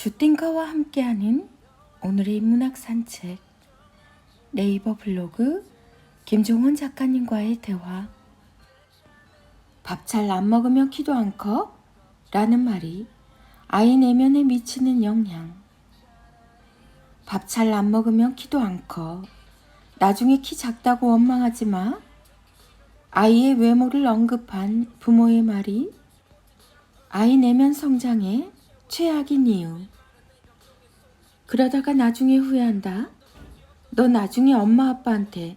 주띵카와 함께하는 오늘의 인문학 산책 네이버 블로그 김종원 작가님과의 대화 밥 잘 안 먹으면 키도 안 커? 라는 말이 아이 내면에 미치는 영향 밥 잘 안 먹으면 키도 안 커. 나중에 키 작다고 원망하지 마. 아이의 외모를 언급한 부모의 말이 아이 내면 성장에 최악인 이유. 그러다가 나중에 후회한다. 너 나중에 엄마 아빠한테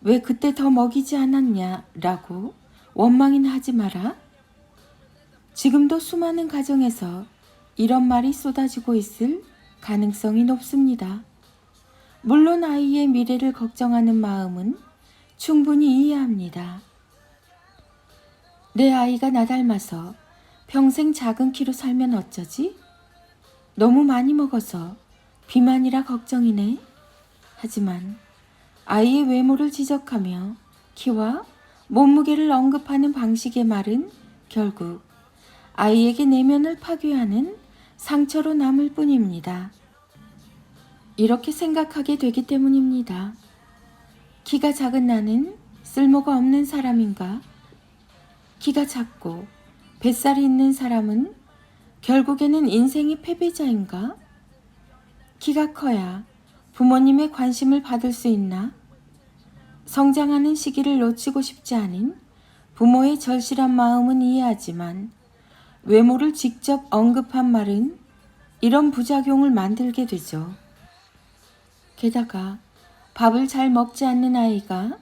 왜 그때 더 먹이지 않았냐 라고 원망이나 하지 마라. 지금도 수많은 가정에서 이런 말이 쏟아지고 있을 가능성이 높습니다. 물론 아이의 미래를 걱정하는 마음은 충분히 이해합니다. 내 아이가 나 닮아서 평생 작은 키로 살면 어쩌지? 너무 많이 먹어서 비만이라 걱정이네. 하지만 아이의 외모를 지적하며 키와 몸무게를 언급하는 방식의 말은 결국 아이에게 내면을 파괴하는 상처로 남을 뿐입니다. 이렇게 생각하게 되기 때문입니다. 키가 작은 나는 쓸모가 없는 사람인가? 키가 작고 뱃살이 있는 사람은 결국에는 인생의 패배자인가? 키가 커야 부모님의 관심을 받을 수 있나? 성장하는 시기를 놓치고 싶지 않은 부모의 절실한 마음은 이해하지만 외모를 직접 언급한 말은 이런 부작용을 만들게 되죠. 게다가 밥을 잘 먹지 않는 아이가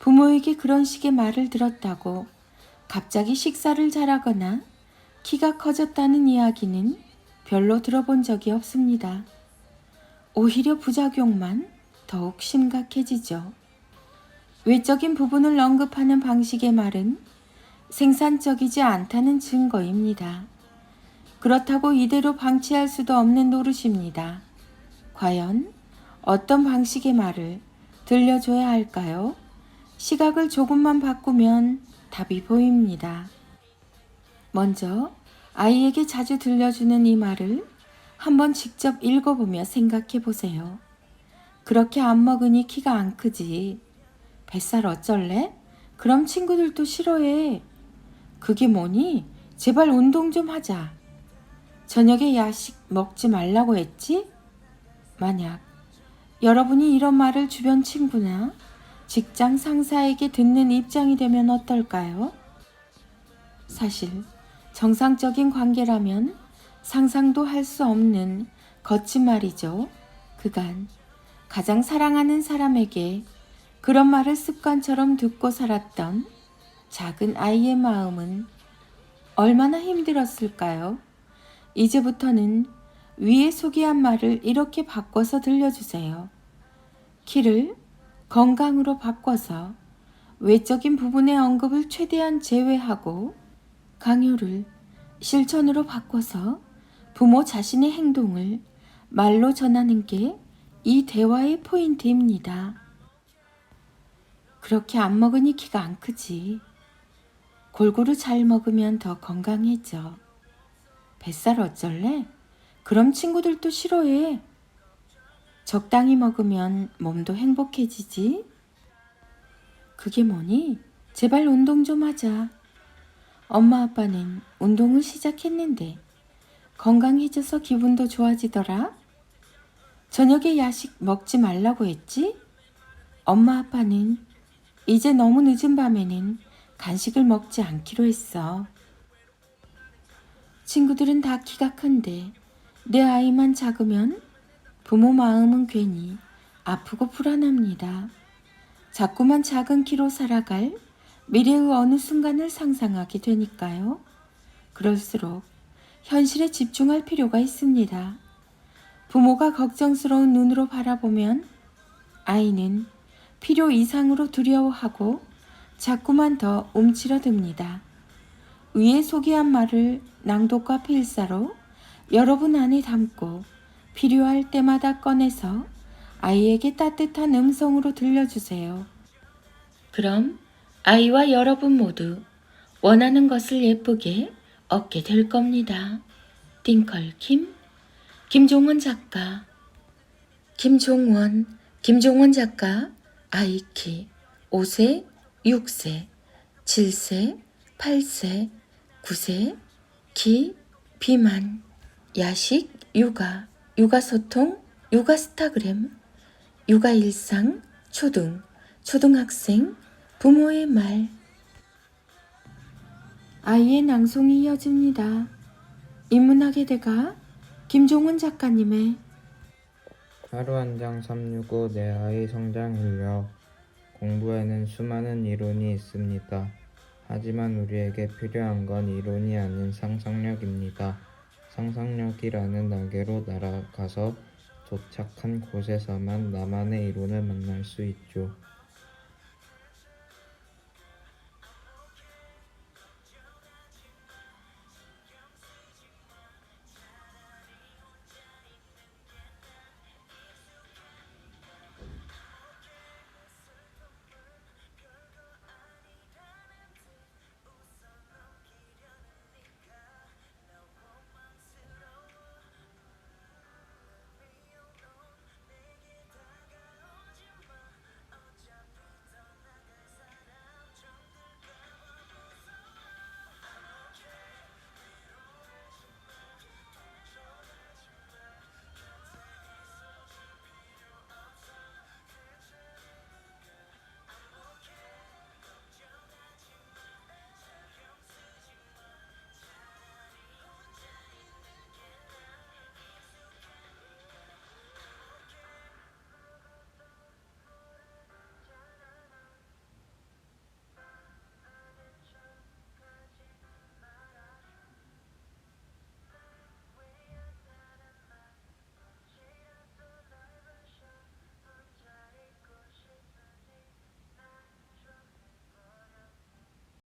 부모에게 그런 식의 말을 들었다고 갑자기 식사를 잘하거나 키가 커졌다는 이야기는 별로 들어본 적이 없습니다. 오히려 부작용만 더욱 심각해지죠. 외적인 부분을 언급하는 방식의 말은 생산적이지 않다는 증거입니다. 그렇다고 이대로 방치할 수도 없는 노릇입니다. 과연 어떤 방식의 말을 들려줘야 할까요? 시각을 조금만 바꾸면 답이 보입니다. 먼저 아이에게 자주 들려주는 이 말을 한번 직접 읽어보며 생각해 보세요. 그렇게 안 먹으니 키가 안 크지. 뱃살 어쩔래? 그럼 친구들도 싫어해. 그게 뭐니? 제발 운동 좀 하자. 저녁에 야식 먹지 말라고 했지? 만약 여러분이 이런 말을 주변 친구나 직장 상사에게 듣는 입장이 되면 어떨까요? 사실 정상적인 관계라면 상상도 할 수 없는 거친 말이죠. 그간 가장 사랑하는 사람에게 그런 말을 습관처럼 듣고 살았던 작은 아이의 마음은 얼마나 힘들었을까요? 이제부터는 위에 소개한 말을 이렇게 바꿔서 들려주세요. 키를 건강으로 바꿔서 외적인 부분의 언급을 최대한 제외하고 강요를 실천으로 바꿔서 부모 자신의 행동을 말로 전하는 게 이 대화의 포인트입니다. 그렇게 안 먹으니 키가 안 크지. 골고루 잘 먹으면 더 건강해져. 뱃살 어쩔래? 그럼 친구들도 싫어해. 적당히 먹으면 몸도 행복해지지. 그게 뭐니? 제발 운동 좀 하자. 엄마 아빠는 운동을 시작했는데 건강해져서 기분도 좋아지더라. 저녁에 야식 먹지 말라고 했지? 엄마 아빠는 이제 너무 늦은 밤에는 간식을 먹지 않기로 했어. 친구들은 다 키가 큰데 내 아이만 작으면 부모 마음은 괜히 아프고 불안합니다. 자꾸만 작은 키로 살아갈 미래의 어느 순간을 상상하게 되니까요. 그럴수록 현실에 집중할 필요가 있습니다. 부모가 걱정스러운 눈으로 바라보면 아이는 필요 이상으로 두려워하고 자꾸만 더 움츠러듭니다. 위에 소개한 말을 낭독과 필사로 여러분 안에 담고 필요할 때마다 꺼내서 아이에게 따뜻한 음성으로 들려주세요. 그럼 아이와 여러분 모두 원하는 것을 예쁘게 얻게 될 겁니다. 띵컬 킴 김종원 작가 김종원 김종원 작가 아이 키 5세 6세 7세 8세 9세 기 비만 야식 육아 육아 소통 육아 스타그램 육아 일상 초등 초등학생 부모의 말 아이의 낭송이 이어집니다. 인문학의 대가 김종원 작가님의 하루 한 장 365 내 아이 성장 인력 공부에는 수많은 이론이 있습니다. 하지만 우리에게 필요한 건 이론이 아닌 상상력입니다. 상상력이라는 날개로 날아가서 도착한 곳에서만 나만의 이론을 만날 수 있죠.